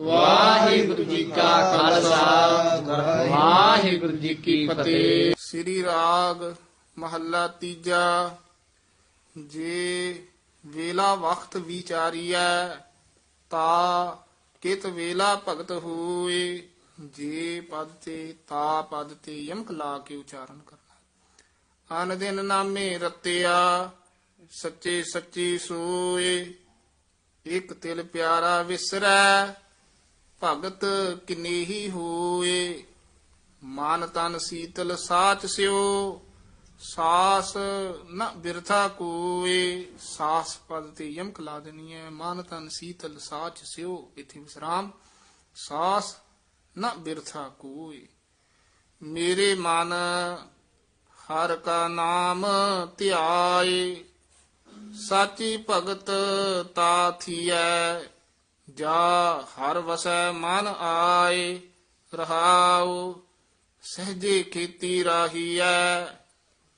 ਵਾਹਿਗੁਰੂ ਜੀ ਕਾ ਖਾਲਸਾ। ਵਾਹਿਗੁਰੂ ਜੀ ਕੀ ਫਤਿਹ। ਸ੍ਰੀ ਰਾਗ ਮਹੱਲਾ ਤੀਜਾ। ਜੇ ਵੇਲਾ ਵਖਤ ਵਿਚਾਰੀਐ, ਤਾ ਕਿਤ ਵੇਲਾ ਭਗਤ ਹੋਏ। ਜੇ ਪਦ ਤੇ ਤਾ ਪਦ ਤੇ ਯਮਕ ਲਾ ਕੇ ਉਚਾਰਨ ਕਰਨਾ। ਅਨ ਦਿਨ ਨਾਮੇ ਰਤਿਆ, ਸੱਚੇ ਸੱਚੀ ਸੋਏ। ਇਕ ਤਿਲ ਪਿਆਰਾ ਵਿਸਰੈ ਭਗਤ ਕਿਨੇਹੀ ਹੋਏ? ਮਨ ਤਨ ਸੀਤਲ ਸਾਚ ਸਿਓ, ਸਾਸ ਨ ਬਿਰਥਾ ਕੋਏ। ਸਾਸ ਪਦ ਤੇ ਯਮਕ ਲਾ ਦੇਣੀ ਹੈ। ਮਨ ਤਨ ਸੀਤਲ ਸਾਚ ਸਿਓ, ਇਥੇ ਵਿਸਰਾਮ। ਸਾਸ ਨ ਬਿਰਥਾ ਕੋਏ। ਮੇਰੇ ਮਨ ਹਰ ਕਾ ਨਾਮ ਧਿਆਏ। ਸਾਚੀ ਭਗਤ ਤਾ ਥੀਐ। ਜਾ ਹਰ ਵਸੈ ਮਨ ਆਏ, ਰਹਾਉ, ਸਹਜੇ ਖੇਤੀ ਰਾਹੀਐ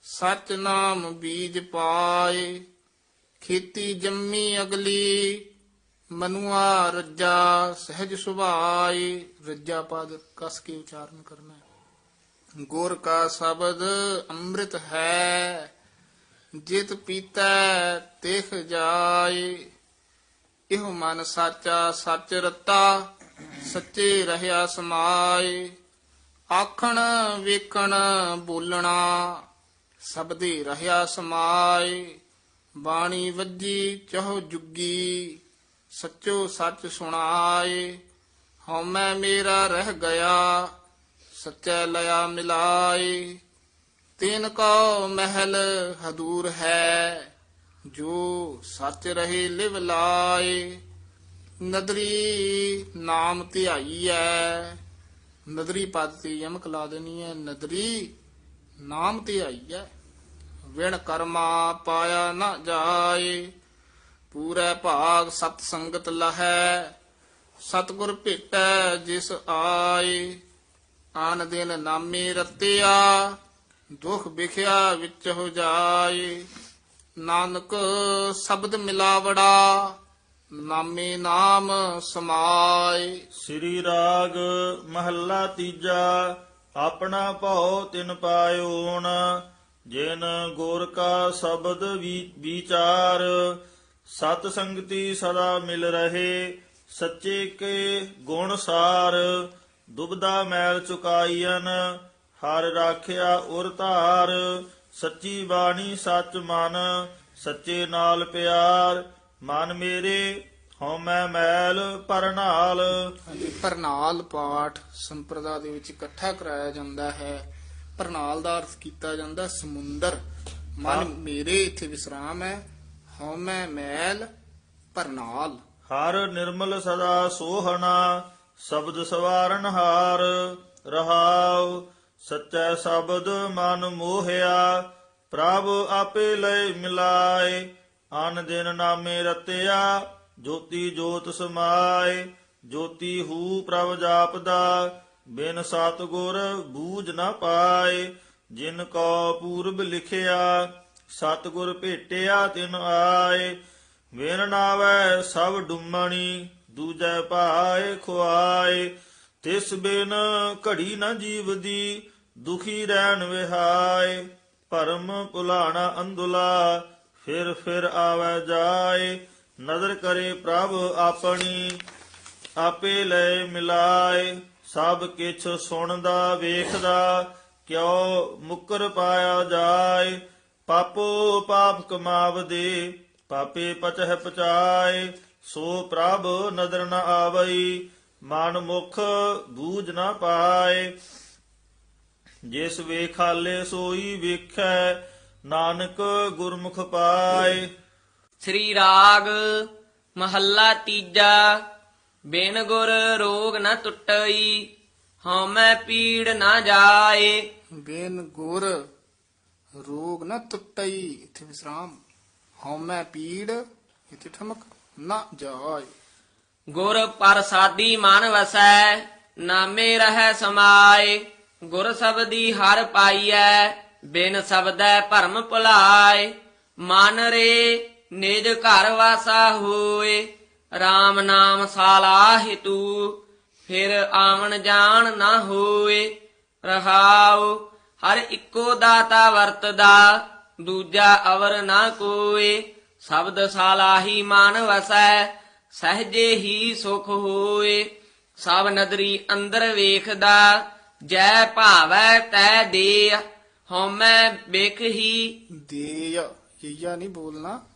ਸਚ ਨਾਮ ਬੀਜ ਪਾਏ। ਖੇਤੀ ਜੰਮੀ ਅਗਲੀ, ਮਨੁਆ ਰੱਜਾ ਸਹਿਜ ਸੁਭਾਏ। ਰੱਜਾ ਪਦ ਕਸ ਕੇ ਉਚਾਰਨ ਕਰਨਾ ਹੈ। ਗੁਰ ਕਾ ਸ਼ਬਦ ਅੰਮ੍ਰਿਤ ਹੈ, ਜਿਤ ਪੀਤੈ ਤਿਖ ਜਾਏ। ਇਹੋ ਮਨ ਸਾਚਾ ਸੱਚ ਰਤਾ, ਸੱਚੇ ਰਹਿਆ ਸਮਾਏ। ਆਖਣ ਵੇਖਣ ਬੋਲਣਾ, ਸਬਦੇ ਰਹਿਆ ਸਮਾਏ। ਬਾਣੀ ਵੱਜੀ ਚਹੁ ਜੁਗੀ, ਸੱਚੋ ਸੱਚ ਸੁਣਾਏ। ਹਉਮੈ ਮੇਰਾ ਰਹਿ ਗਿਆ, ਸੱਚੈ ਲਿਆ ਮਿਲਾਏ। ਤਿਨ ਕੋ ਮਹਿਲ ਹਦੂਰ ਹੈ ਜੋ ਸੱਚ ਰਹੇ ਲਿਵ ਲਾਏ, ਨਦਰੀ ਨਾਮ ਧਿਆਈਐ ਨਦਰੀ ਪਦ ਤੇ ਯਮਕ ਲਾ ਦੇਣੀ ਹੈ ਨਦਰੀ ਨਾਮ ਧਿਆਈਐ ਵਿਣ ਕਰਮਾ ਪਾਇਆ ਨਾ ਜਾਏ, ਪੂਰੇ ਭਾਗ ਸਤ ਸੰਗਤ ਲਹੈ। ਸਤਗੁਰ ਭੇਟੈ ਜਿਸ ਆਏ, ਆਨ ਦਿਨ ਨਾਮੇ ਰਤਿਆ, ਦੁਖ ਵਿਖਿਆ ਵਿੱਚ ਹੋ ਜਾਏ। ਨਾਨਕ ਸ਼ਬਦ ਮਿਲਾਵੜਾ, ਨਾਮੇ ਨਾਮ ਸਮਾਏ। ਸ੍ਰੀ ਰਾਗ ਮਹੱਲਾ ਤੀਜਾ, ਆਪਣਾ ਭਉ ਤਿਨ ਪਾਇਓਣ ਜਿਨ ਗੁਰ ਕਾ ਸ਼ਬਦ ਵਿਚਾਰ, ਸਤ ਸੰਗਤੀ ਸਦਾ ਮਿਲ ਰਹੇ, ਸੱਚੇ ਕੇ ਗੁਣ ਸਾਰ, ਦੁਬਦਾ ਮੈਲ ਚੁਕਾਈਨ ਹਰ ਰਾਖਿਆ ਉਰ ਧਾਰ ਸੱਚੀ ਬਾਣੀ ਸੱਚ ਮਨ ਸੱਚੇ ਨਾਲ ਪਿਆਰ। ਮਨ ਮੇਰੇ ਹਉਮੈ ਮੈਲ ਪਰਨਾਲ। ਹਾਂਜੀ ਪ੍ਰਣਾਲ ਪਾਠ ਸੰਪਰਦਾ ਦੇ ਵਿੱਚ ਇਕੱਠਾ ਕਰਾਇਆ ਜਾਂਦਾ ਹੈ। ਪ੍ਰਣਾਲ ਦਾ ਅਰਥ ਕੀਤਾ ਜਾਂਦਾ ਸਮੁੰਦਰ। ਮਨ ਮੇਰੇ ਇੱਥੇ ਵਿਸਰਾਮ ਹੈ। ਹਉਮੈ ਮੈਲ ਪ੍ਰਣਾਲ ਹਰ ਨਿਰਮਲ ਸਦਾ ਸੋਹਣਾ ਸ਼ਬਦ ਸਵਾਰਨ ਹਾਰ ਰਹਾਉ। ਸੱਚਾ ਸ਼ਬਦ ਮਨ ਮੋਹਿਆ, ਪ੍ਰਭ ਆਪੇ ਲੈ ਮਿਲਾਏ। ਅਨ ਦਿਨ ਨਾਮੇ ਰਤਿਆ, ਜੋਤੀ ਜੋਤ ਸਮਾਏ। ਜੋਤੀ ਹੂ ਪ੍ਰਭ ਜਾਪਦਾ, ਬਿਨ ਸਤਗੁਰ ਬੂਝ ਨਾ ਪਾਏ। ਜਿਨ ਕੋ ਪੂਰਬ ਲਿਖਿਆ, ਸਤਗੁਰ ਭੇਟਿਆ ਤਿਨ ਆਏ। ਵੇਨ ਨਾਵੈ ਸਭ ਡੁੰਮਣੀ, ਦੂਜੈ ਭਾਏ ਖੁਆਏ। ਤਿਸ ਬਿਨ ਘੜੀ ਨਾ ਜੀਵਦੀ, ਦੁਖੀ ਰਹਿਣ ਵਿਹਾਏ। ਭਰਮ ਭੁਲਾਣਾ ਅੰਧੁਲਾ, ਫਿਰ ਫਿਰ ਆਵੈ ਜਾਏ। ਨਦਰ ਕਰੇ ਪ੍ਰਭ ਆਪਣੀ, ਆਪੇ ਲੈ ਮਿਲਾਏ। ਸਭ ਕਿਛ ਸੁਣਦਾ, ਵੇਖਦਾ, ਕਿਉ ਮੁਕਰ ਪਾਇਆ ਜਾਏ। ਪਾਪੋ ਪਾਪ ਕਮਾਵਦੇ, ਪਾਪੇ ਪਚਹਿ ਪਚਾਏ। ਸੋ ਪ੍ਰਭ ਨਦਰ ਨ ਆਵਈ ਮਨ ਮੁਖ ਬੂਝ ਨਾ ਪਾਏ। ਜਿਸ ਵੇਖਾਲੇ ਸੋਈ ਵੇਖੈ ਨਾਨਕ ਗੁਰਮੁਖ ਪਾਏ। ਸ੍ਰੀ ਰਾਗ ਮਹੱਲਾ ਤੀਜਾ ਬਿਨ ਗੁਰ ਰੋਗ ਨ ਟੁੱਟਈ ਹਉਮੈ ਪੀੜ ਨ ਜਾਏ। ਬੇਨ ਗੁਰ ਰੋਗ ਨ ਤੁਟਈ ਇੱਥੇ ਵਿਸਰਾਮ। ਹਉਮੈ ਪੀੜ ਇੱਥੇ ਠਮਕ ਨਾ ਜਾਏ। ਗੁਰ ਪ੍ਰਸਾਦੀ ਮਨ ਵਸੈ, ਨਾਮੇ ਰਹਿ ਸਮਾਏ। ਗੁਰ ਸਬਦੀ ਹਰ ਪਾਈਐ, ਬਿਨ ਸਬਦੈ ਭਰਮ ਭੁਲਾਏ। ਮਨ ਰੇ ਨਿਜ ਘਰ ਵਾਸਾ ਹੋਏ RAM ਨਾਮ ਸਾਲਾਹਿ ਤੂ ਫਿਰ ਆਵਣ ਜਾਣ ਨਾ ਹੋਏ, ਰਹਾਉ, ਹਰ ਇੱਕੋ ਦਾਤਾ ਵਰਤਦਾ। ਦੂਜਾ ਅਵਰ ਨਾ ਕੋਏ, ਸ਼ਬਦ ਸਾਲਾਹੀ ਮਨ ਵਸੈ ਸਹਜੇ ਹੀ ਸੁਖ ਹੋਏ ਸਭ ਨਦਰੀ ਅੰਦਰ ਵੇਖਦਾ ਜੈ ਭਾਵੈ ਤੈ ਦੇ ਹਉਮੈ ਵੇਖ ਹੀ। ਦੇ ਯਈਆ ਨਹੀਂ ਬੋਲਣਾ।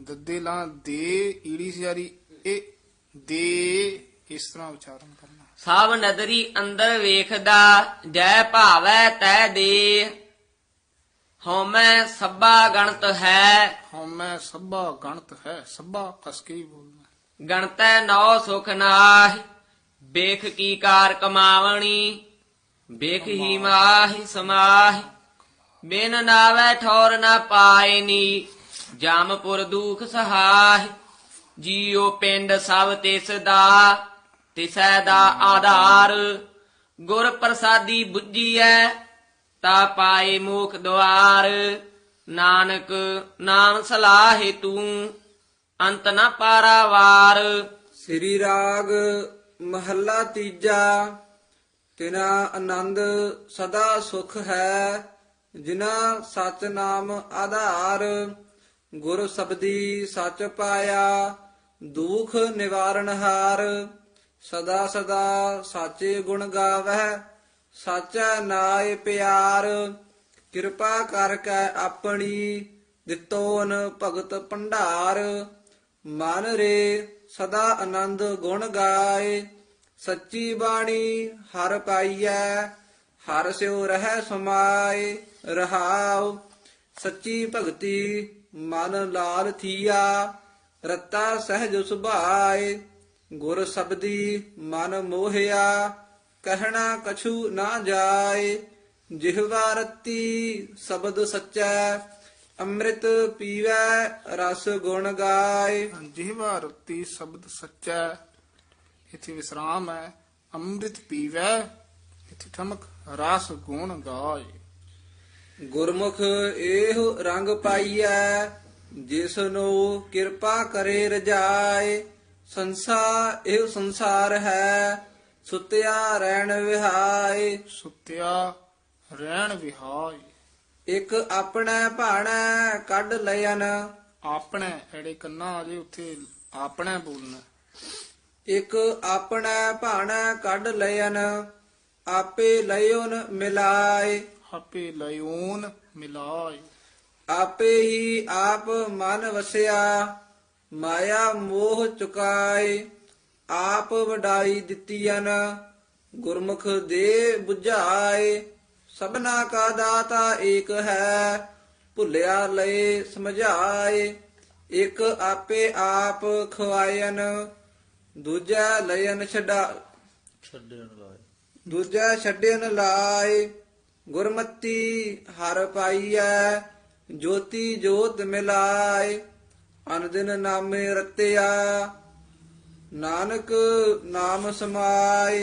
ਦੱਦੇ ਲਾਂ ਦੇ ਈੜੀ ਸਿਆਰੀ ਇਹ ਦੇ ਇਸ ਤਰ੍ਹਾਂ ਉਚਾਰਨ ਕਰਨਾ। ਸਭ ਨਦਰੀ ਅੰਦਰ ਵੇਖਦਾ ਜੈ ਭਾਵੈ ਤੈ ਦੇ ਹਉਮੈ ਸੱਬਾ ਗਣਤ ਹੈ। ਹਉਮੈ ਸਭਾ ਗਣਤ ਹੈ ਸਭਾ ਕਸ ਕੇ ਹੀ ਬੋਲਣਾ। ਗਣਤੈ ਨੌ ਸੁਖ ਨਾਹਿ ਵੇਖ ਕੀ ਕਾਰ ਕਮਾਵਣੀ ਵੇਖ ਹੀ ਮਾਹਿ ਸਮਾਹਿ। ਬਿਨ ਨਾਵੈ ਠੌਰ ਨਾ ਪਾਇਨੀ ਜਾਮਪੁਰ ਦੁਖ ਸਹਾਇ ਜੀਉ ਪਿੰਡ ਸਭ ਤਿਸ ਦਾ ਤਿਸੈ ਦਾ ਆਧਾਰ। ਗੁਰ ਪ੍ਰਸਾਦੀ ਬੁੱਝੀਐ ਤਾ ਪਾਏ ਮੋਖ ਦੁਆਰ। ਨਾਨਕ ਨਾਮ ਸਲਾਹੇ ਤੂੰ। ਅੰਤ ਨਾ ਪਾਰਾ ਵਾਰ ਸ੍ਰੀ ਰਾਗ ਮਹੱਲਾ ਤੀਜਾ, ਤਿਨਾ ਆਨੰਦ ਸਦਾ ਸੁਖ ਹੈ, ਜਿਨਾ ਸਚ ਨਾਮ ਆਧਾਰ। ਗੁਰ ਸਬਦੀ ਸਚ ਪਾਇਆ, ਦੁਖ ਨਿਵਾਰਨ ਹਾਰ। ਸਦਾ ਸਦਾ ਸਾਚੇ ਗੁਣ ਗਾਵੈ ਸਾਚਾ ਨਾਏ ਪਿਆਰ। ਕਿਰਪਾ ਕਰਕੇ ਆਪਣੀ ਦਿੱਤੋਨ ਭਗਤ ਭੰਡਾਰ। ਮਨ ਰੇ ਸਦਾ ਆਨੰਦ ਗੁਣ ਗਾਏ, ਸੱਚੀ ਬਾਣੀ ਹਰ ਪਾਈਐ, ਹਰ ਸਿਉ ਰਹਿ ਸਮਾਏ, ਰਹਾਉ। ਸੱਚੀ ਭਗਤੀ ਮਨ ਲਾਲ ਥੀਆ, ਰਤਾ ਸਹਿਜ ਸੁਭਾਏ। ਗੁਰ ਸਬਦੀ ਮਨ ਮੋਹਿਆ, ਕਹਿਣਾ ਕਛੂ ਨਾ ਜਾਏ। ਜਿਹਵਾ ਰਤੀ ਸ਼ਬਦ ਸੱਚੈ ਅੰਮ੍ਰਿਤ ਪੀਵੈ ਰਸ ਗੁਣ ਗਾਏ। ਜਿਹਵਾ ਰਤੀ ਸ਼ਬਦ ਸੱਚਾ ਇਥੇ ਵਿਸਰਾਮ ਹੈ। ਅੰਮ੍ਰਿਤ ਪੀਵੈ ਇਥੇ ਠਮਕ ਰਸ ਗੁਣ ਗਾਏ। ਗੁਰਮੁਖ ਇਹੋ ਰੰਗ ਪਾਈਐ ਜਿਸ ਨੂੰ ਕਿਰਪਾ ਕਰੇ ਰਜਾਏ। ਸੰਸਾਰ ਇਹ ਸੰਸਾਰ ਹੈ ਸੁਤਿਆ ਰਹਿਣ ਵਿਹਾਏ। ਸੁਤਿਆ ਰਹਿਣ ਵਿਹਾਈ ਇੱਕ ਆਪਣਾ ਭਾਣਾ ਕੱਢ ਲਿਆਨ ਆਪਣੇ ਐੜੇ ਕੰਨਾ ਆ ਜੇ ਉੱਥੇ ਆਪਣੇ ਬੋਲਣਾ। ਇੱਕ ਆਪਣਾ ਭਾਣਾ ਕੱਢ ਲਿਆਨ ਆਪੇ ਲਿਓਨ ਮਿਲਾਏ। ਆਪੇ ਲਿਓਨ ਮਿਲਾਏ। ਆਪੇ ਹੀ ਆਪ ਮਨ ਵਸਿਆ ਮਾਇਆ ਮੋਹ ਚੁਕਾਏ। ਆਪ ਵਡਾਈ ਦਿੱਤੀਨ ਗੁਰਮੁਖ ਦੇ 부ਝਾਏ ਸਭਨਾ ਕਾ ਦਾਤਾ ਏਕ ਹੈ ਭੁੱਲਿਆ ਲਏ ਸਮਝਾਏ ਇੱਕ ਆਪੇ ਆਪ ਖਵਾਇਨ ਦੂਜਾ ਲਇਨ ਛਡਾ ਛੱਡਣ ਲਾਏ ਦੂਜਾ ਛੱਡਣ ਲਾਏ ਗੁਰਮਤੀ ਹਰ ਪਾਈਐ ਜੋਤੀ ਜੋਤ ਮਿਲਾਏ ਅਨਦਿਨ ਨਾਮੇ ਰਤਿਆ ਨਾਨਕ ਨਾਮ ਸਮਾਏ।